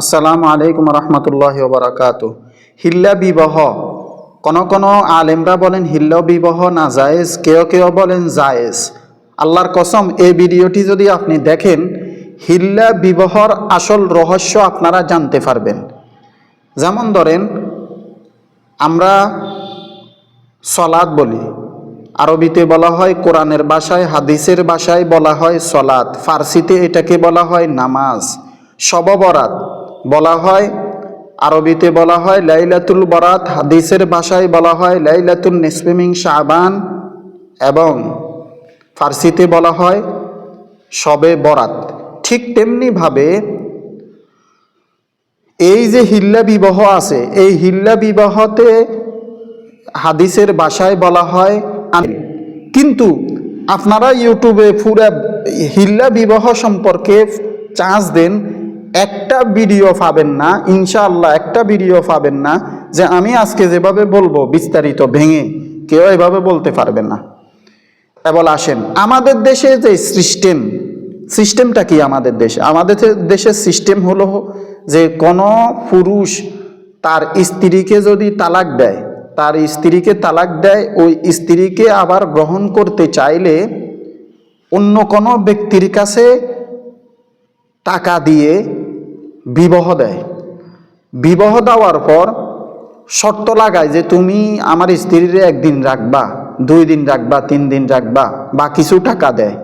আসসালামু আলাইকুম রহমতুল্লাহ বারাকাতু হিল্লা বিবাহ। কোন কোন আলেমরা বলেন হিল্লা বিবাহ না জায়েজ, কেউ কেউ বলেন জায়েজ। আল্লাহর কসম, এই ভিডিওটি যদি আপনি দেখেন, হিল্লা বিবাহর আসল রহস্য আপনারা জানতে পারবেন। যেমন ধরেন, আমরা সলাদ বলি। আরবিতে বলা হয়, কোরআনের ভাষায় হাদিসের ভাষায় বলা হয় সলাদ ফার্সিতে এটাকে বলা হয় নামাজ। শববরাত বলা হয়, আরবিতে বলা হয় লাইলাতুল বরাত, হাদিসের ভাষায় বলা হয় লাইলাতুল নিসফিমিং শাবান এবং ফার্সিতে বলা হয় শবে বরাত ঠিক তেমনিভাবে এই যে হিল্লা বিবাহ আছে, এই হিল্লা বিবাহতে হাদিসের ভাষায় বলা হয়। কিন্তু আপনারা ইউটিউবে পুরা হিল্লা বিবাহ সম্পর্কে চান্স দেন একটা ভিডিও পাবেন না, ইনশাআল্লাহ একটা ভিডিও পাবেন না যে আমি আজকে যেভাবে বলব বিস্তারিত ভেঙে কেউ এভাবে বলতে পারবে না। এবার আসেন, আমাদের দেশে যে সিস্টেম সিস্টেমটা কি আমাদের দেশে? আমাদের দেশের সিস্টেম হলো যে কোনো পুরুষ তার স্ত্রীকে যদি তালাক দেয়, তার স্ত্রীকে তালাক দেয়, ওই স্ত্রীকে আবার গ্রহণ করতে চাইলে অন্য কোনো ব্যক্তির কাছে টাকা দিয়ে বিবাহ দেয়। বিবাহ দেওয়ার পর শর্ত লাগায় যে তুমি আমার স্ত্রীর একদিন রাখবা, দুই দিন রাখবা, তিন দিন রাখবা বা কিছু টাকা দেয়।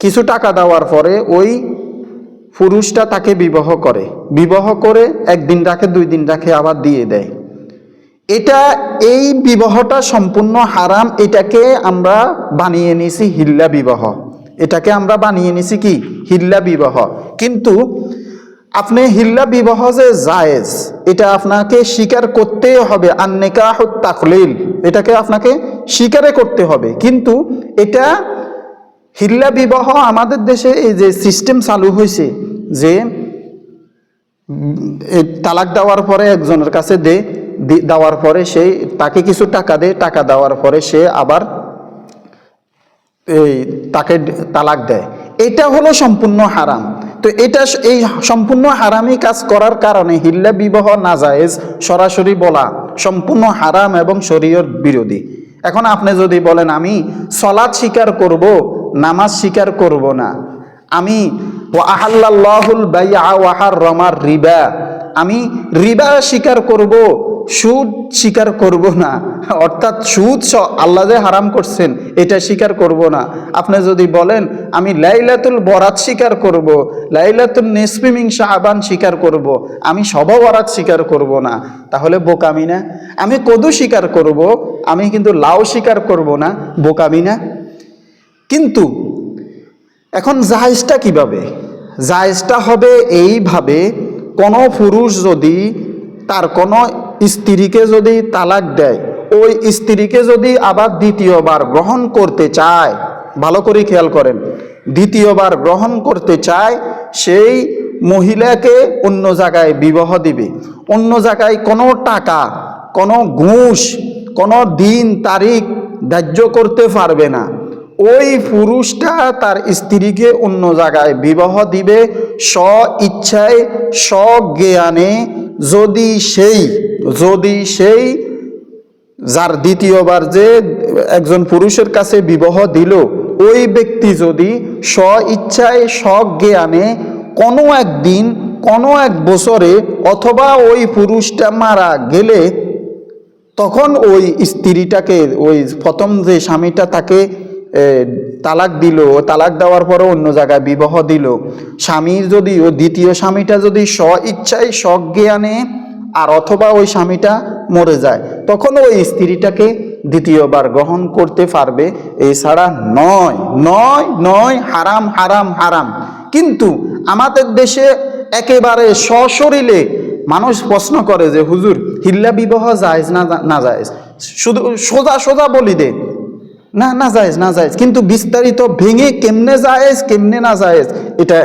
কিছু টাকা দেওয়ার পরে ওই পুরুষটা তাকে বিবাহ করে। বিবাহ করে একদিন রাখে, দুই দিন রাখে, আবার দিয়ে দেয়। এটা, এই বিবাহটা সম্পূর্ণ হারাম, এটাকে আমরা বানিয়ে নিছি হিল্লা বিবাহ। এটাকে আমরা বানিয়ে নিছি কি? হিল্লা বিবাহ। কিন্তু আপনি হিল্লা বিবাহ যে জায়েজ, এটা আপনাকে স্বীকার করতে হবে। আন্নেকাহ তাকলিল, এটাকে আপনাকে স্বীকারে করতে হবে। কিন্তু এটা হিল্লা বিবাহ আমাদের দেশে এই যে সিস্টেম চালু হয়েছে, যে তালাক দেওয়ার পরে একজনের কাছে দে দেওয়ার পরে সেই তাকে কিছু টাকা দেয় টাকা দেওয়ার পরে সে আবার এই তাকে তালাক দেয়। এটা হলো সম্পূর্ণ হারাম। তো এটা এই সম্পূর্ণ হারামি কাজ করার কারণে হিল্লা বিবাহ নাজায়েজ সরাসরি বলা সম্পূর্ণ হারাম এবং শরীয়র বিরোধী। এখন আপনি যদি বলেন, আমি সলাদ স্বীকার করব, নামাজ স্বীকার করব না। আমি আহাল্লাহুল বাইয়া ওয়াহার রমার রিবা আমি রিবা স্বীকার করব, সুদ স্বীকার করব না। অর্থাৎ সুদ আল্লাহ যে হারাম করছেন, এটা স্বীকার করব না। আপনি যদি বলেন, আমি লাইলাতুল বরাত স্বীকার করব লাইলাতুল নেসপিমিং শাহবান স্বীকার করব, আমি সব বরাত স্বীকার করব না, তাহলে বোকামি না। আমি কদু স্বীকার করব, আমি কিন্তু লাউ স্বীকার করব না, বোকামি না। কিন্তু এখন জাহাজটা কীভাবে? জাহেজটা হবে এইভাবে কোনো পুরুষ যদি তার কোনো স্ত্রীকে যদি তালাক দেয়, ওই স্ত্রীকে যদি আবার দ্বিতীয়বার গ্রহণ করতে চায়, ভালো করে খেয়াল করেন, দ্বিতীয়বার গ্রহণ করতে চায়, সেই মহিলাকে অন্য জায়গায় বিবাহ দিবে। অন্য জায়গায় কোনো টাকা, কোনো ঘুষ, কোনো দিন তারিখ ধার্য করতে পারবে না। ওই পুরুষটা তার স্ত্রীকে অন্য জায়গায় বিবাহ দিবে স্ব ইচ্ছায় স্বজ্ঞানে যদি সেই যদি সেই যার দ্বিতীয়বার যে একজন পুরুষের কাছে বিবাহ দিল, ওই ব্যক্তি যদি স্ব ইচ্ছায় স্বজ্ঞানে কোনো একদিন, কোনো এক বছরে অথবা ওই পুরুষটা মারা গেলে, তখন ওই স্ত্রীটাকে, ওই প্রথম যে স্বামীটা তাকে তালাক দিল তালাক দেওয়ার পরে অন্য জায়গায় বিবাহ দিল। স্বামীর যদি, ও দ্বিতীয় স্বামীটা যদি স্ব ইচ্ছায় সজ্ঞানে আর অথবা ওই স্বামীটা মরে যায় তখন ওই স্ত্রীটাকে দ্বিতীয়বার গ্রহণ করতে পারবে। এছাড়া নয় নয় নয়, হারাম হারাম হারাম। কিন্তু আমাদের দেশে একেবারে সশরীরে মানুষ প্রশ্ন করে যে, হুজুর, হিল্লা বিবাহ জায়েজ না না শুধু সোজা সোজা বলি দে না না জায়েজ না জায়েজ। কিন্তু বিস্তারিত ভেঙে কেমনে জায়েজ, কেমনে না জায়েজ, এটা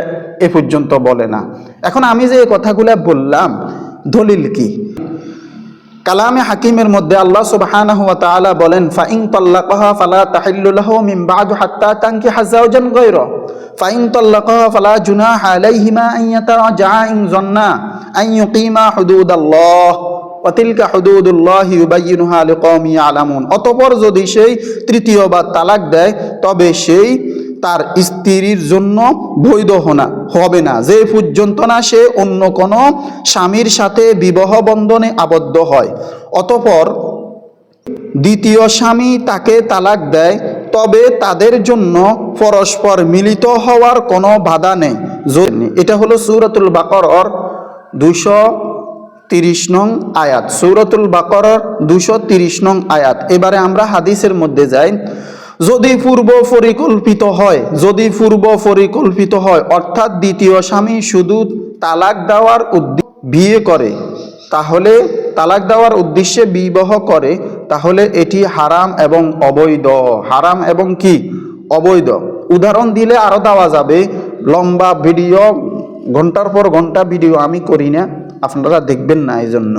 এ পর্যন্ত বলে না। এখন আমি যে কথাগুলো বললাম, দলিল কি? কালামে হাকিমের মধ্যে আল্লাহ সুবহানাহু ওয়া তাআলা বলেন, ফাইন তাল্লাকাহা ফালা তাহিল্লু লাহু মিন বাদু হাত্তা তানকিহা যাওজান গায়রা। ফাইন তাল্লাকাহা ফালা জুনাহ আলাইহিমা আন ইয়াতারাজআ ইন জান্না আন ইউকিমা হুদুদাল্লাহ। অতিলকা হুদুদুল্লাহ ইউবাইয়িনুহা লিকওমি ইয়ালামুন। অতঃপর যদি সেই তৃতীয়বার তালাক দেয়, তবে সেই তার স্ত্রীর জন্য বৈধ হনা, হবে না। যে পর্যন্ত না সে অন্য কোনো স্বামীর সাথে বিবাহ বন্ধনে আবদ্ধ হয়। অতপর দ্বিতীয় স্বামী তাকে তালাক দেয়, তবে তাদের জন্য পরস্পর মিলিত হওয়ার কোনো বাধা নেই। এটা হলো সুরাতুল বাকরর দুশো তিরিশ নং আয়াত। সৌরতুল বাকরর দুশো তিরিশ নং আয়াত। এবারে আমরা হাদিসের মধ্যে যাই। যদি পূর্ব পরিকল্পিত হয়, যদি পূর্ব পরিকল্পিত হয়, অর্থাৎ দ্বিতীয় স্বামী শুধু তালাক দেওয়ার উদ্দেশ্যে বিয়ে করে, তাহলে তালাক দেওয়ার উদ্দেশ্যে বিবাহ করে, তাহলে এটি হারাম এবং অবৈধ। হারাম এবং কি? অবৈধ। উদাহরণ দিলে আরও দেওয়া যাবে, লম্বা ভিডিও, ঘণ্টার পর ঘণ্টা ভিডিও আমি করি না। আপনারা দেখবেন না এই জন্য